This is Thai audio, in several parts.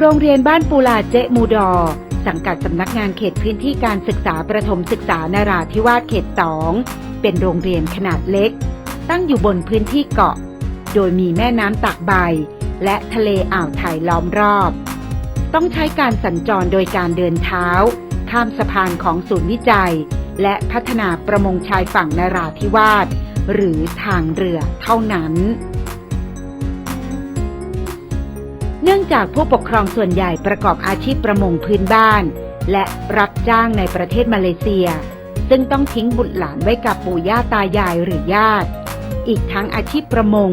โรงเรียนบ้านปูลาเจมูดอ สังกัดสำนักงานเขตพื้นที่การศึกษาประถมศึกษานราธิวาสเขต2เป็นโรงเรียนขนาดเล็ก ตั้งอยู่บนพื้นที่เกาะ โดยมีแม่น้ำตากใบ และทะเลอ่าวไทยล้อมรอบ ต้องใช้การสัญจรโดยการเดินเท้า ข้ามสะพานของศูนย์วิจัย และพัฒนาประมงชายฝั่งนราธิวาสหรือทางเรือเท่านั้น เนื่องจากผู้ปกครองส่วนใหญ่ประกอบอาชีพประมงพื้นบ้าน และรับจ้างในประเทศมาเลเซีย ซึ่งต้องทิ้งบุตรหลานไว้กับปู่ย่าตายายหรือญาติ อีกทั้งอาชีพประมง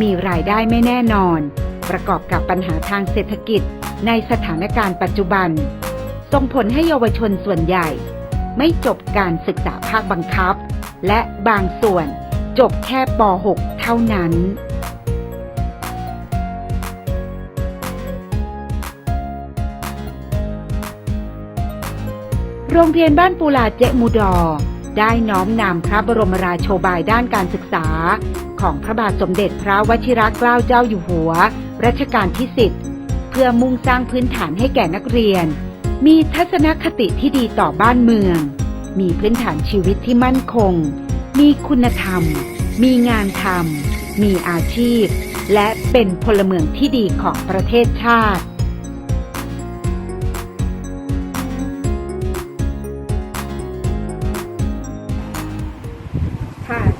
มีรายได้ไม่แน่นอน ประกอบกับปัญหาทางเศรษฐกิจในสถานการณ์ปัจจุบัน ส่งผลให้เยาวชนส่วนใหญ่ ไม่จบการศึกษาภาคบังคับ และบางส่วนจบแค่ป .6 เท่านั้น โรงเรียนบ้านปูลาเจมูดอ ได้น้อมนำพระบรมราโชบายด้านการศึกษา ของพระบาทสมเด็จพระวชิรเกล้าเจ้าอยู่หัว รัชกาลที่10เพื่อมุ่งสร้างพื้นฐานให้แก่นักเรียน มีทัศนคติที่ดีต่อบ้านเมือง มีพื้นฐานชีวิตที่มั่นคง มีคุณธรรม มีงานทำมีอาชีพ และเป็นพลเมืองที่ดีของประเทศชาติ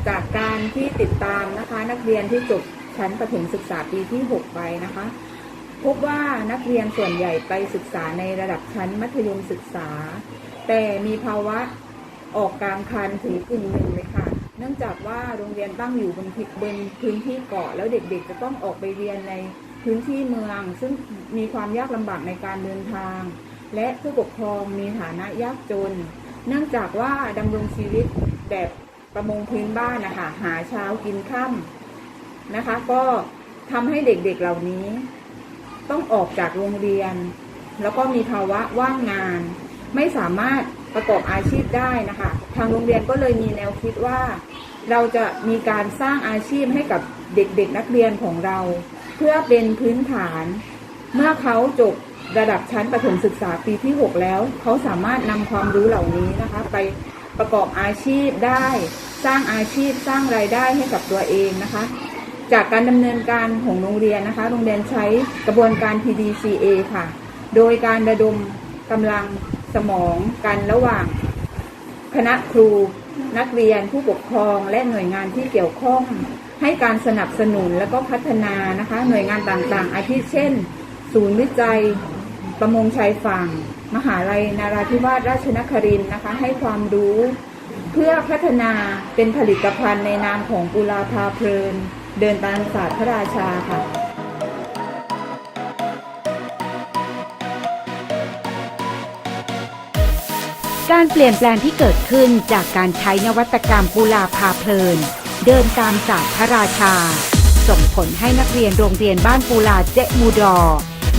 จากการที่ติดตามนะคะ นักเรียนที่จบชั้นประถมศึกษาปีที่ 6 ไปนะคะ พบว่านักเรียนส่วนใหญ่ไปศึกษาในระดับชั้นมัธยมศึกษา แต่มีภาวะออกกลางคันถึงกึ่งหนึ่งเลยค่ะ เนื่องจากว่าโรงเรียนตั้งอยู่บนทิบนพื้นที่เกาะ แล้วเด็กๆ จะต้องออกไปเรียนในพื้นที่เมือง ซึ่งมีความยากลำบากในการเดินทาง และผู้ปกครองมีฐานะยากจน เนื่องจากว่าดำรงชีวิตแบบ ประมงพื้นบ้านนะคะหาเช้ากินค่ำนะคะ ก็ทำให้เด็กๆเหล่านี้ ต้องออกจากโรงเรียน แล้วก็มีภาวะว่างงาน ไม่สามารถประกอบอาชีพได้นะคะ ทางโรงเรียนก็เลยมีแนวคิดว่า เราจะมีการสร้างอาชีพให้กับเด็กๆนักเรียนของเรา เพื่อเป็นพื้นฐาน เมื่อเขาจบระดับชั้นประถมศึกษาปีที่ 6 แล้ว เขาสามารถนำความรู้เหล่านี้นะคะ ไป ประกอบอาชีพได้ สร้างอาชีพสร้างรายได้ให้กับตัวเองนะคะ จากการดำเนินการของโรงเรียนนะคะ โรงเรียนใช้กระบวนการ PDCA ค่ะ โดยการระดมกำลังสมองกันระหว่างคณะครูนักเรียนผู้ปกครองและหน่วยงานที่เกี่ยวข้อง ให้การสนับสนุนและก็พัฒนานะคะ หน่วยงานต่างๆ อาทิเช่น ศูนย์วิจัย ประมงชายฝั่ง มหาลัยนาราธิวาสราชนครินทร์นะคะ ให้ความรู้เพื่อพัฒนาเป็นผลิตภัณฑ์ในนามของกุลาภาเพลิน เดินตามศาสตร์พระราชาค่ะการเปลี่ยนแปลงที่เกิดขึ้นจากการใช้นวัตกรรมปูลาพาเพลิน เดินตามศาสตร์พระราชา ส่งผลให้นักเรียนโรงเรียนบ้านปูลาเจมูดอ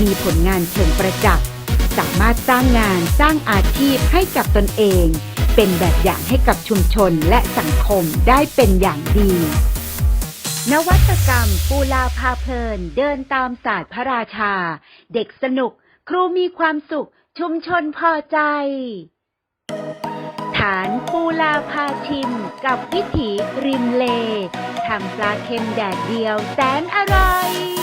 มีผลงานเชิงประจักษ์ สามารถสร้างงานสร้างอาชีพให้กับตนเอง เป็นแบบอย่างให้กับชุมชนและสังคมได้เป็นอย่างดี นวัตกรรมปูลาพาเพลิน เดินตามศาสตร์พระราชา เด็กสนุก ครูมีความสุข ชุมชนพอใจ ฐานปูลาพาชิม กับวิถีริมเลทำปลาเค็มแดดเดียวแสนอร่อย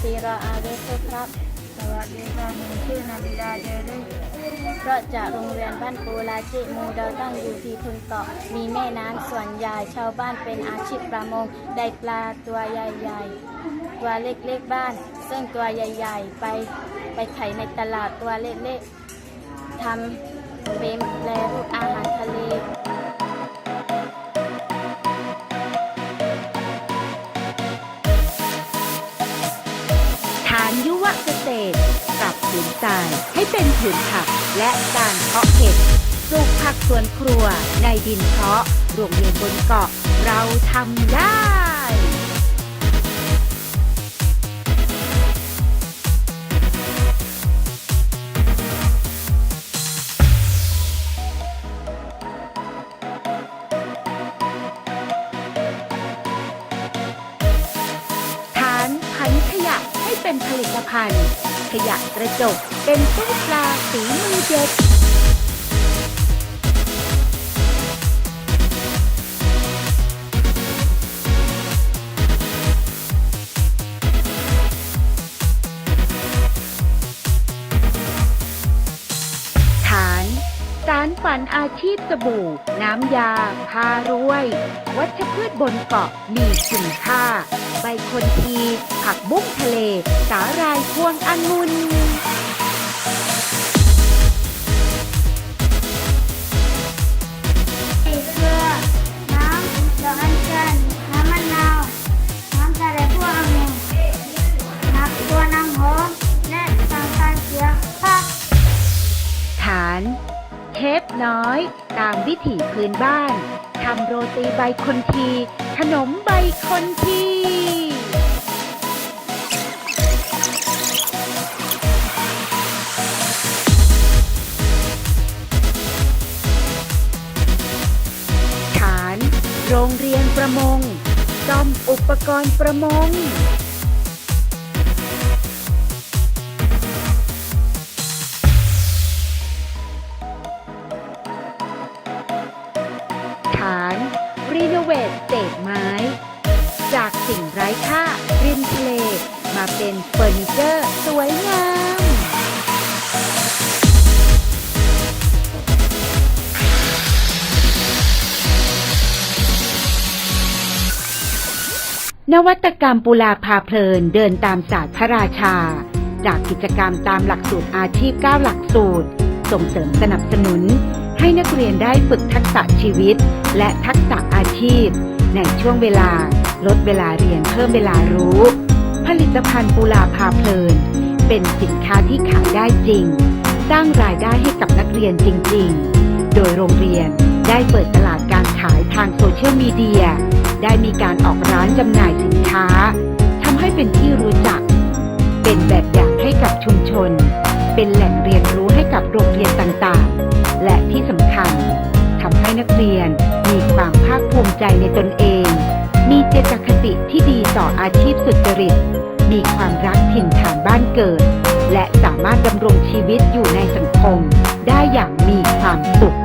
ชื่อกาซีรออาเวสุครับ สวัสดีครับผมชื่อนาบิดาเดรุเพราะจากโรงเรียนบ้านปูลาจิมูเราตั้งอยู่ที่ทุนเกาะ มีแม่น้ำส่วนใหญ่ชาวบ้านเป็นอาชีพประมง ได้ปลาตัวใหญ่ๆ ตัวเล็กๆบ้าน ซึ่งตัวใหญ่ๆ ไปไปไขในตลาดตัวเล็กๆทำเป็นแปรรูปอาหารทะเล ผืนทรายให้เป็นผืนผักและการเพาะเห็ดปลูกผักสวนครัวในดินเพาะโรงเรียนบนเกาะเราทำได้ เป็นผลิตภัณฑ์ ขยะกระจกเป็นตู้ปลาสีมือเย็ด ฝันอาชีพสบู่ น้ำยา พารวย วัชพืชบนเกาะมีคุณค่า ใบคนที ผักบุ้งทะเล สาหร่ายพวงองุ่นามวิถีพื้นบ้านทำโรตีใบคนที ขนมใบคนที ฐาน โรงเรียนประมงซ่อมอุปกรณ์ประมง สิ่งไร้ค่าริมทะเล มาเป็นเฟอร์นิเจอร์สวยงาม นวัตกรรมปุลาพาเพลินเดินตามศาสตร์พระราชา จากกิจกรรมตามหลักสูตรอาชีพ 9 หลักสูตร ส่งเสริมสนับสนุน ให้นักเรียนได้ฝึกทักษะชีวิต และทักษะอาชีพ ในช่วงเวลา ลดเวลาเรียนเพิ่มเวลารู้ ผลิตภัณฑ์ปุลาพาเพลิน เป็นสินค้าที่ขายได้จริง สร้างรายได้ให้กับนักเรียนจริง ๆ โดยโรงเรียนได้เปิดตลาดการขายทางโซเชียลมีเดีย ได้มีการออกร้านจำหน่ายสินค้าทำให้เป็นที่รู้จัก เป็นแบบอย่างให้กับชุมชน เป็นแหล่งเรียนรู้ให้กับโรงเรียนต่างๆ และที่สำคัญทำให้นักเรียนมีความภาคภูมิใจในตนเอง อาชีพสุจริต มีความรักถิ่นฐานบ้านเกิด และสามารถดำรงชีวิตอยู่ในสังคม ได้อย่างมีความสุข